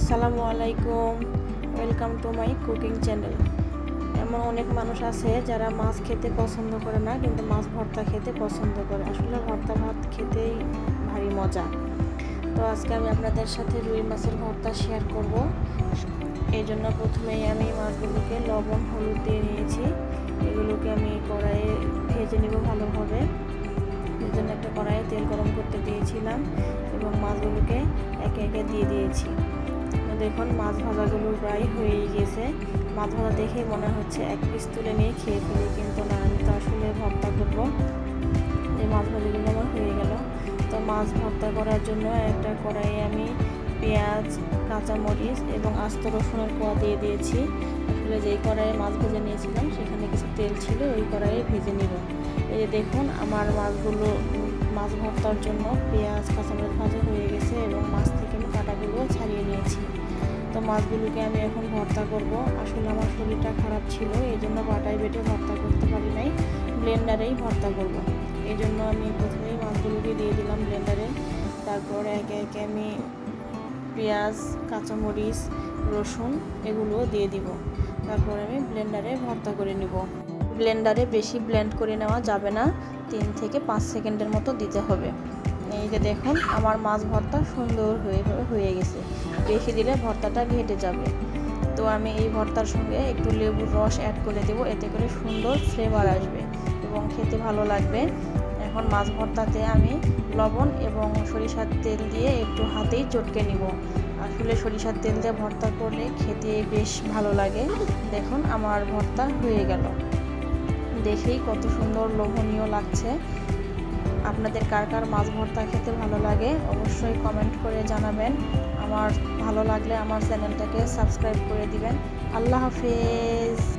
আসসালামু আলাইকুম। Welcome to my cooking channel এমন অনেক মানুষ আছে যারা মাছ খেতে পছন্দ করে না, কিন্তু মাছ ভর্তা খেতে পছন্দ করে। আসলে ভর্তা ভাত খেতেই ভারী মজা। তো আজকে আমি আপনাদের সাথে রুই মাছের ভর্তা শেয়ার করব। এই জন্য প্রথমেই আমি মাছগুলোকে লবণ, হলুদ দিয়ে নিয়েছি। এগুলোকে আমি কড়াইয়ে ভেজে নেব ভালোভাবে। এর জন্য একটা কড়াইয়ে তেল গরম করতে দিয়েছিলাম এবং মাছগুলোকে একে একে দিয়ে দিয়েছি। দেখুন, মাছ ভাজাগুলো প্রায় হয়েই গেছে। মাছ ভাজা দেখেই মনে হচ্ছে এক পিস তুলে নিয়ে খেয়ে ফেলি, কিন্তু না, আমি তো আসলে ভর্তা করব। এই মাছ ভাজাগুলো আমার হয়ে গেল। তো মাছ ভর্তা করার জন্য একটা কড়াইয়ে আমি পেঁয়াজ, কাঁচামরিচ এবং আস্ত রসুনের কোয়া দিয়ে দিয়েছি। আসলে যেই কড়াইয়ে মাছ ভেজে নিয়েছিলাম, সেখানে কিছু তেল ছিল, ওই কড়াইয়ে ভেজে নিব। এই দেখুন, আমার মাছগুলো, মাছ ভর্তার জন্য পেঁয়াজ, কাঁচামরিচ ভাজা হয়ে গেছে এবং মাছগুলোকে আমি এখন ভর্তা করব। আসলে আমার শরীরটা খারাপ ছিল এই জন্য বাটায় বেটে ভর্তা করতে পারি নাই। ব্লেন্ডারেই ভর্তা করব। এই জন্য আমি প্রথমেই মাছগুলোকে দিয়ে দিলাম ব্লেন্ডারে। তারপর একে একে আমি পেঁয়াজ, কাঁচামরিচ, রসুন এগুলো দিয়ে দিব। তারপর আমি ব্লেন্ডারে ভর্তা করে নিব। ব্লেন্ডারে বেশি ব্লেন্ড করে নেওয়া যাবে না, তিন থেকে পাঁচ সেকেন্ডের মতো দিতে হবে। এই যে দেখুন, আমার মাছ ভর্তা সুন্দর হয়ে হয়ে গেছে। বেশি দিলে ভর্তাটা ঘেটে যাবে। তো আমি এই ভর্তার সঙ্গে একটু লেবুর রস অ্যাড করে দেবো, এতে করে সুন্দর ফ্লেভার আসবে এবং খেতে ভালো লাগবে। এখন মাছ ভর্তাতে আমি লবণ এবং সরিষার তেল দিয়ে একটু হাতেই চটকে নিব। আসলে সরিষার তেল দিয়ে ভর্তা করলে খেতে বেশ ভালো লাগে। দেখুন আমার ভর্তা হয়ে গেল। দেখেই কত সুন্দর লোভনীয় লাগছে। আপনাদের কার কার মাছ ভর্তা খেতে ভালো লাগে অবশ্যই কমেন্ট করে জানাবেন। আমার ভালো লাগলে আমার চ্যানেলটাকে সাবস্ক্রাইব করে দিবেন। আল্লাহ হাফেজ।